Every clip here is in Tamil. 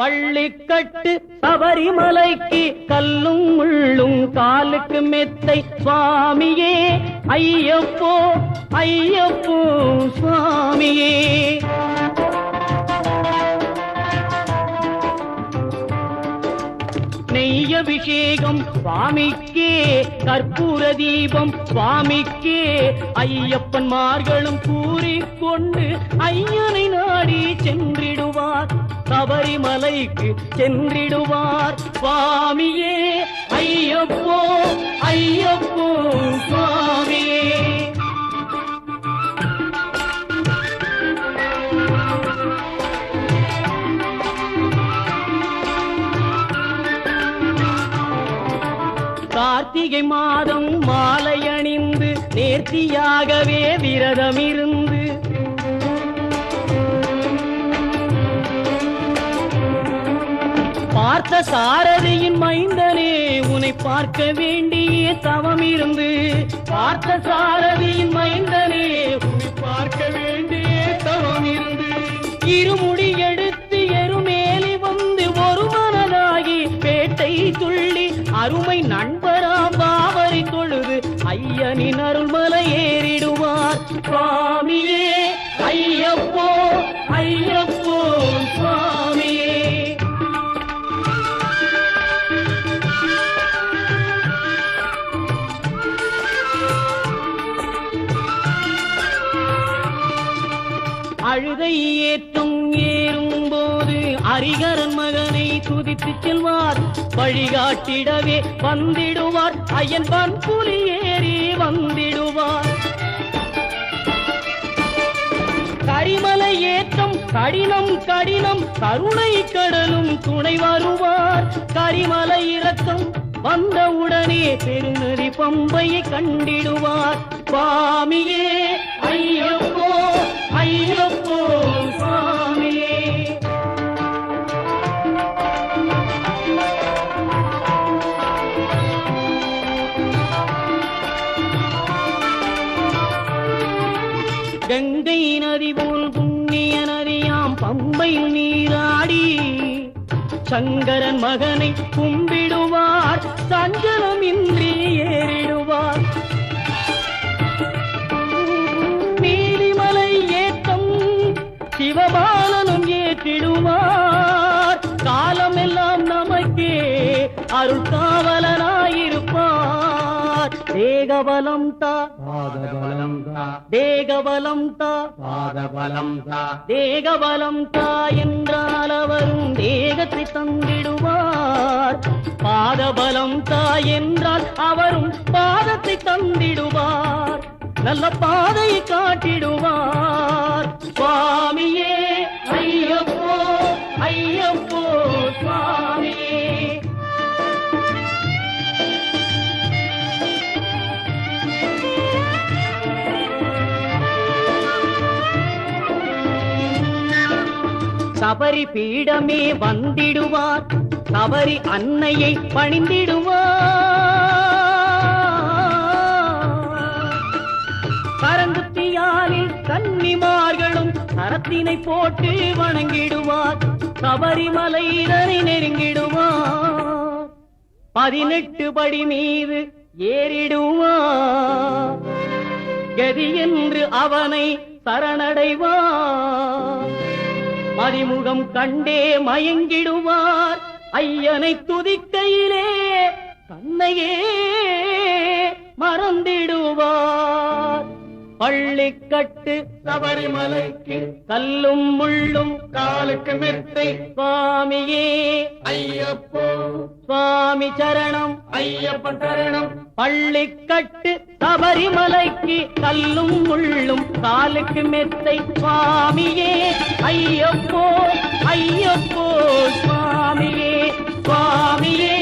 பள்ளிக்கட்டு சபரிமலைக்கு கல்லும் முள்ளும் காலுக்கு மெத்தை. சுவாமியே ஐயப்போ ஐயப்போ சுவாமியே. நெய்யபிஷேகம் சுவாமிக்கே கற்பூர தீபம் சுவாமிக்கே. ஐயப்பன் மார்களும் கூறிக்கொண்டு ஐயனை நாடி சென்றிடுவார். சபரிமலைக்கு சென்றிடுவார். சுவாமியே ஐயப்போ ஐயப்போ சுவாமியே. கார்த்திகை மாதம் மாலை அணிந்து நேர்த்தியாகவே விரதமிருந்து பார்த்த சாரதியின் மைந்தனே உன்னை பார்க்க வேண்டிய தவம் இருந்து. பார்த்த சாரதியின் மைந்தனே உன்னை பார்க்க வேண்டிய தவம் இருந்து. இருமுடி அழுதை ஏற்றும் ஏறும் போது அரிகரன் மகனை துதித்து செல்வார். வழிகாட்டிடவே வந்திடுவார். ஐயன் பன்புலி ஏறி வந்திடுவார். கரிமலை ஏற்றம் கடினம் கடினம் கருணை கடலும் துணை வருவார். கரிமலை இறக்கம் வந்தவுடனே பெருநதி பம்பையை கண்டிடுவார். சுவாமியே ஐயப்போ ஐயப்போ சுவாமியே கங்கை நதி போல் புண்ணிய நதியாம் பம்பையில் நீராடி சங்கரன் மகனை கும்பிடுவார் சஞ்சலமின்றி தேகபலம் தா பாதபலம் தா தேகபலம் தா பாதபலம் தா தேகபலம் தா என்றால் அவரும் தேகத்தை தந்திடுவார். பாதபலம் என்றால் அவரும் பாதத்தை தந்திடுவார். நல்ல பாதையை காட்டிடுவார். சுவாமியே சபரி பீடமே வந்திடுவார். சபரி அன்னையை பணிந்திடுவார். பரங்குத்தியாலில் கன்னிமார்களும் கரத்தினை போட்டு வணங்கிடுவார். சபரிமலைதனை நெருங்கிடுவார். பதினெட்டு படி மீது ஏறிடுவார். கதி என்று அவனை சரணடைவார். மதிமுகம் கண்டே மயங்கிடுவார். ஐயனை துதிக்கையிலே தன்னையே மறந்திடுவார். பள்ளிக்கட்டு சபரிமலைக்கு கல்லும் முள்ளும் காலுக்கு மெத்தை சுவாமியே. ஐயப்போ. சுவாமி சரணம். ஐயப்பன் சரணம். பள்ளிக்கட்டு சபரிமலைக்கு கல்லும் முள்ளும் காலுக்கு மெத்தை சுவாமியே. ஐயப்போ ஐயப்போ சுவாமியே. சுவாமியே.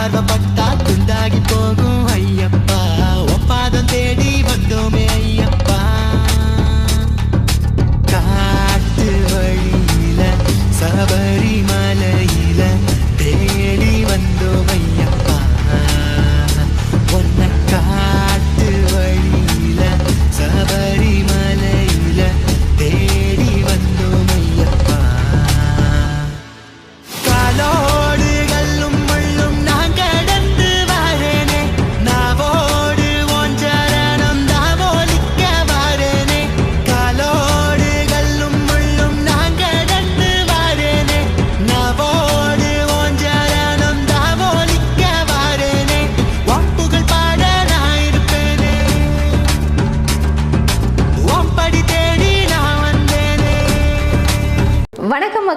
by the